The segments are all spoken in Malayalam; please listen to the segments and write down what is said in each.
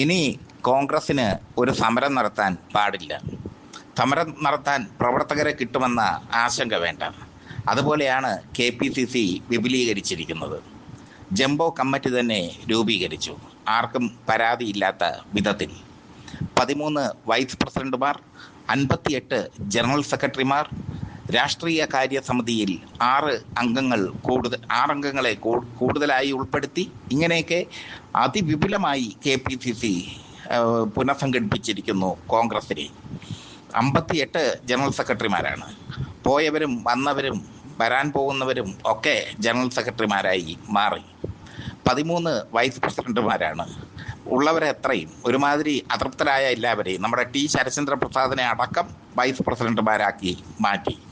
ഇനി കോൺഗ്രസ്സിന് ഒരു സമരം നടത്താൻ പാടില്ല. സമരം നടത്താൻ പ്രവർത്തകരെ കിട്ടുമെന്ന ആശങ്ക വേണ്ട. അതുപോലെയാണ് കെ പി സി സി വിപുലീകരിച്ചിരിക്കുന്നത്. ജംബോ കമ്മിറ്റി തന്നെ രൂപീകരിച്ചു. ആർക്കും പരാതിയില്ലാത്ത വിധത്തിൽ. പതിമൂന്ന് വൈസ് പ്രസിഡന്റുമാർ അൻപത്തിയെട്ട് ജനറൽ സെക്രട്ടറിമാർ രാഷ്ട്രീയ കാര്യ സമിതിയിൽ ആറ് അംഗങ്ങൾ കൂടുതൽ ആറംഗങ്ങളെ കൂടുതലായി ഉൾപ്പെടുത്തി ഇങ്ങനെയൊക്കെ അതിവിപുലമായി കെ പി സി സി പുനഃസംഘടിപ്പിച്ചിരിക്കുന്നു കോൺഗ്രസിനെ. അമ്പത്തിയെട്ട് ജനറൽ സെക്രട്ടറിമാരാണ്. പോയവരും വന്നവരും വരാൻ പോകുന്നവരും ഒക്കെ ജനറൽ സെക്രട്ടറിമാരായി മാറി. പതിമൂന്ന് വൈസ് പ്രസിഡന്റുമാരാണ്. ഉള്ളവരെ എത്രയും ഒരുമാതിരി അതൃപ്തരായ എല്ലാവരെയും നമ്മുടെ ടി ശരചന്ദ്ര പ്രസാദിനെ അടക്കം വൈസ് പ്രസിഡന്റുമാരാക്കി മാറ്റി.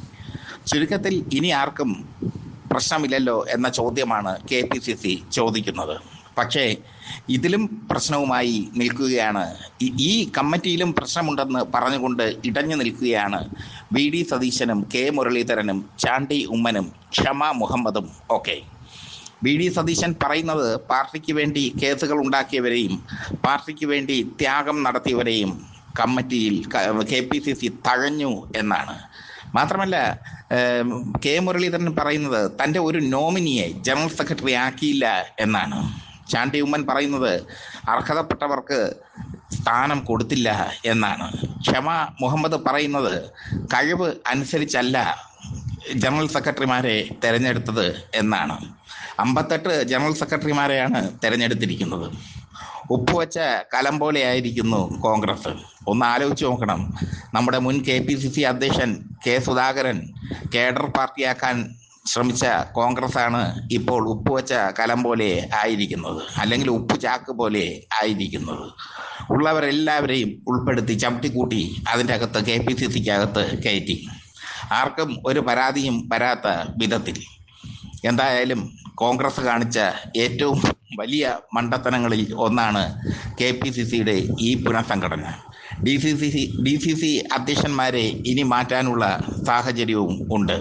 ചുരുക്കത്തിൽ ഇനി ആർക്കും പ്രശ്നമില്ലല്ലോ എന്ന ചോദ്യമാണ് കെ പി സി സി ചോദിക്കുന്നത്. പക്ഷേ ഇതിലും പ്രശ്നവുമായി നിൽക്കുകയാണ്. ഈ- കമ്മിറ്റിയിലും പ്രശ്നമുണ്ടെന്ന് പറഞ്ഞുകൊണ്ട് ഇടഞ്ഞു നിൽക്കുകയാണ് വി ഡി സതീശനും കെ മുരളീധരനും ചാണ്ടി ഉമ്മനും ക്ഷമ മുഹമ്മദും ഒക്കെ. വി ഡി സതീശൻ പറയുന്നത് പാർട്ടിക്ക് വേണ്ടി കേസുകൾ ഉണ്ടാക്കിയവരെയും പാർട്ടിക്ക് വേണ്ടി ത്യാഗം നടത്തിയവരെയും കമ്മിറ്റിയിൽ കെ പി സി സി തഴഞ്ഞു എന്നാണ്. മാത്രമല്ല കെ മുരളീധരൻ പറയുന്നത് തന്റെ ഒരു നോമിനിയെ ജനറൽ സെക്രട്ടറി ആക്കിയില്ല എന്നാണ്. ചാണ്ടി ഉമ്മൻ പറയുന്നത് അർഹതപ്പെട്ടവർക്ക് സ്ഥാനം കൊടുത്തില്ല എന്നാണ്. ക്ഷമ മുഹമ്മദ് പറയുന്നത് കഴിവ് അനുസരിച്ചല്ല ജനറൽ സെക്രട്ടറിമാരെ തെരഞ്ഞെടുത്തത് എന്നാണ്. അമ്പത്തെട്ട് ജനറൽ സെക്രട്ടറിമാരെയാണ് തെരഞ്ഞെടുത്തിരിക്കുന്നത്. ഒപ്പുവെച്ച കലം പോലെയായിരിക്കുന്നു കോൺഗ്രസ്. ഒന്ന് ആലോചിച്ച് നോക്കണം. നമ്മുടെ മുൻ കെ പി സി സി അധ്യക്ഷൻ കെ സുധാകരൻ കേഡർ പാർട്ടിയാക്കാൻ ശ്രമിച്ച കോൺഗ്രസ് ആണ് ഇപ്പോൾ ഉപ്പുവെച്ച കലം പോലെ ആയിരിക്കുന്നത്. അല്ലെങ്കിൽ ഉപ്പ് ചാക്ക് പോലെ ആയിരിക്കുന്നത്. ഉള്ളവരെല്ലാവരെയും ഉൾപ്പെടുത്തി ചവിട്ടിക്കൂട്ടി അതിന്റെ അകത്ത് കെ പി സി സിക്ക് അകത്ത് കയറ്റി. ആർക്കും ഒരു പരാതിയും വരാത്ത വിധത്തിൽ. എന്തായാലും കോൺഗ്രസ് കാണിച്ച ഏറ്റവും വലിയ മണ്ടത്തനങ്ങളിൽ ഒന്നാണ് കെ പി സി സിയുടെ ഈ പുനഃസംഘടന. D C C D C C അധ്യക്ഷന്മാരെ ഇനി മാറ്റാനുള്ള സാഹചര്യവും ഉണ്ട്.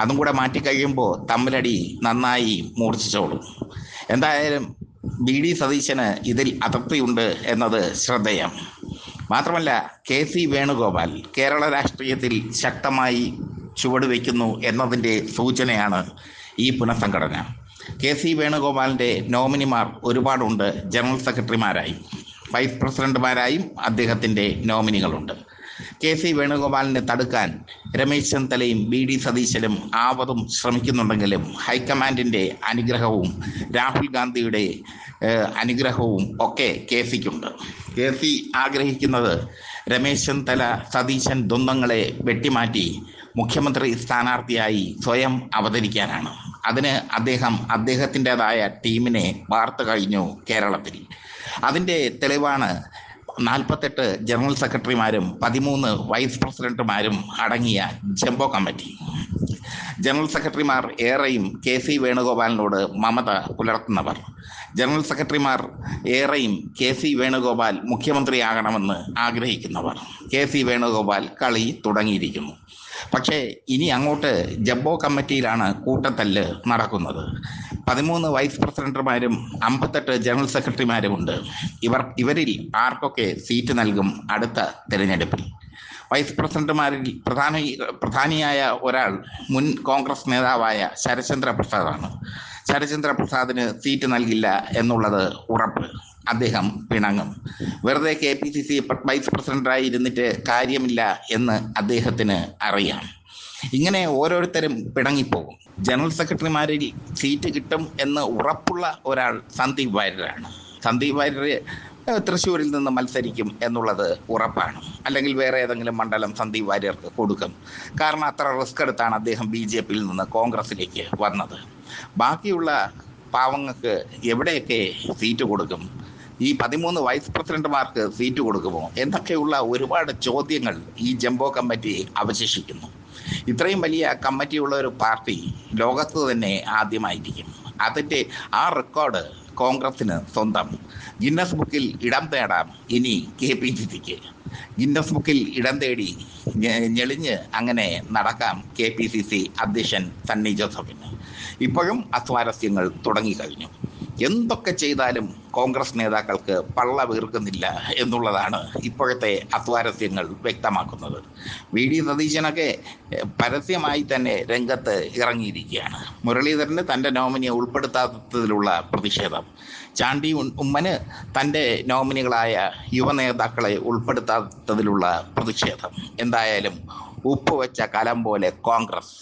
അതും കൂടെ മാറ്റിക്കഴിയുമ്പോൾ തമ്മിലടി നന്നായി മൂർച്ഛിച്ചോളും. എന്തായാലും ബി ഡി സതീശന് ഇതിൽ അതൃപ്തിയുണ്ട് എന്നത് ശ്രദ്ധേയം. മാത്രമല്ല കെ സി വേണുഗോപാൽ കേരള രാഷ്ട്രീയത്തിൽ ശക്തമായി ചുവടുവെക്കുന്നു എന്നതിന്റെ സൂചനയാണ് ഈ പുനഃസംഘടന. കെ സി വേണുഗോപാലിന്റെ നോമിനിമാർ ഒരുപാടുണ്ട്. ജനറൽ സെക്രട്ടറിമാരായും വൈസ് പ്രസിഡന്റുമാരായും അദ്ദേഹത്തിന്റെ നോമിനികളുണ്ട്. കെ സി വേണുഗോപാലിനെ തടുക്കാൻ രമേശ് ചെന്നിത്തലയും ബി ഡി സതീശനും ആവതും ശ്രമിക്കുന്നുണ്ടെങ്കിലും ഹൈക്കമാൻഡിന്റെ അനുഗ്രഹവും രാഹുൽ ഗാന്ധിയുടെ അനുഗ്രഹവും ഒക്കെ കെ സിക്കുണ്ട്. കെ സി ആഗ്രഹിക്കുന്നത് രമേശ് ചെന്നിത്തല സതീശൻ ദ്വന്ദ്ങ്ങളെ വെട്ടിമാറ്റി മുഖ്യമന്ത്രി സ്ഥാനാർത്ഥിയായി സ്വയം അവതരിക്കാനാണ്. അതിന് അദ്ദേഹം അദ്ദേഹത്തിന്റെതായ ടീമിനെ വാർത്ത കഴിഞ്ഞു കേരളത്തിൽ. അതിന്റെ തെളിവാണ് നാൽപ്പത്തെട്ട് ജനറൽ സെക്രട്ടറിമാരും പതിമൂന്ന് വൈസ് പ്രസിഡന്റുമാരും അടങ്ങിയ ജംബോ കമ്മിറ്റി. ജനറൽ സെക്രട്ടറിമാർ ഏറെയും കെ സി വേണുഗോപാലിനോട് മമത പുലർത്തുന്നവർ. ജനറൽ സെക്രട്ടറിമാർ ഏറെയും കെ സി വേണുഗോപാൽ മുഖ്യമന്ത്രിയാകണമെന്ന് ആഗ്രഹിക്കുന്നവർ. കെ സി വേണുഗോപാൽ കളി തുടങ്ങിയിരിക്കുന്നു. പക്ഷേ ഇനി അങ്ങോട്ട് ജംബോ കമ്മിറ്റിയിലാണ് കൂട്ടത്തല്ല് നടക്കുന്നത്. പതിമൂന്ന് വൈസ് പ്രസിഡന്റുമാരും അമ്പത്തെട്ട് ജനറൽ സെക്രട്ടറിമാരുമുണ്ട് ഇവർ ഇവരിൽ ആർക്കൊക്കെ സീറ്റ് നൽകും അടുത്ത തിരഞ്ഞെടുപ്പിൽ. വൈസ് പ്രസിഡന്റുമാരിൽ പ്രധാന പ്രധാനിയായ ഒരാൾ മുൻ കോൺഗ്രസ് നേതാവായ ശരചന്ദ്ര പ്രസാദാണ്. ശരചന്ദ്ര പ്രസാദിന് സീറ്റ് നൽകില്ല എന്നുള്ളത് ഉറപ്പ്. അദ്ദേഹം പിണങ്ങും. വെറുതെ K P C C vice പ്രസിഡന്റായി ഇരുന്നിട്ട് കാര്യമില്ല എന്ന് അദ്ദേഹത്തിന് അറിയാം. ഇങ്ങനെ ഓരോരുത്തരും പിണങ്ങിപ്പോകും. ജനറൽ സെക്രട്ടറിമാരിൽ സീറ്റ് കിട്ടും എന്ന് ഉറപ്പുള്ള ഒരാൾ സന്ദീപ് വാര്യരാണ്. സന്ദീപ് വാര്യർ തൃശ്ശൂരിൽ നിന്ന് മത്സരിക്കും എന്നുള്ളത് ഉറപ്പാണ്. അല്ലെങ്കിൽ വേറെ ഏതെങ്കിലും മണ്ഡലം സന്ദീപ് വാര്യർക്ക് കൊടുക്കും. കാരണം അത്ര റിസ്ക് എടുത്താണ് അദ്ദേഹം ബി ജെ പിയിൽ നിന്ന് കോൺഗ്രസിലേക്ക് വന്നത്. ബാക്കിയുള്ള പാവങ്ങൾക്ക് എവിടെയൊക്കെ സീറ്റ് കൊടുക്കും? ഈ പതിമൂന്ന് വൈസ് പ്രസിഡന്റുമാർക്ക് സീറ്റ് കൊടുക്കുമോ? എന്നൊക്കെയുള്ള ഒരുപാട് ചോദ്യങ്ങൾ ഈ ജംബോ കമ്മിറ്റി അവശേഷിക്കുന്നു. ഇത്രയും വലിയ കമ്മിറ്റിയുള്ള ഒരു പാർട്ടി ലോകത്ത് തന്നെ ആദ്യമായിരിക്കും. അതിന്റെ ആ റെക്കോർഡ് കോൺഗ്രസിന് സ്വന്തം. ഗിന്നസ് ബുക്കിൽ ഇടം തേടാം ഇനി കെ പി സി സിക്ക്. ഗിന്നസ് ബുക്കിൽ ഇടം തേടി ഞെളിഞ്ഞ് അങ്ങനെ നടക്കാം കെ പി സി സി അധ്യക്ഷൻ സണ്ണി ജോസഫിന്. ഇപ്പോഴും അസ്വാരസ്യങ്ങൾ തുടങ്ങിക്കഴിഞ്ഞു. എന്തൊക്കെ ചെയ്താലും കോൺഗ്രസ് നേതാക്കൾക്ക് പള്ള വീർക്കുന്നില്ല എന്നുള്ളതാണ് ഇപ്പോഴത്തെ അസ്വാരസ്യങ്ങൾ വ്യക്തമാക്കുന്നത്. വി. ഡി. സതീശനൊക്കെ പരസ്യമായി തന്നെ രംഗത്ത് ഇറങ്ങിയിരിക്കുകയാണ്. മുരളീധരന് തന്റെ നോമിനിയെ ഉൾപ്പെടുത്താത്തതിലുള്ള പ്രതിഷേധം. ചാണ്ടി ഉമ്മന് തന്റെ നോമിനികളായ യുവ നേതാക്കളെ ഉൾപ്പെടുത്താത്തതിലുള്ള പ്രതിഷേധം. എന്തായാലും ഉപ്പ് വെച്ച കലം പോലെ കോൺഗ്രസ്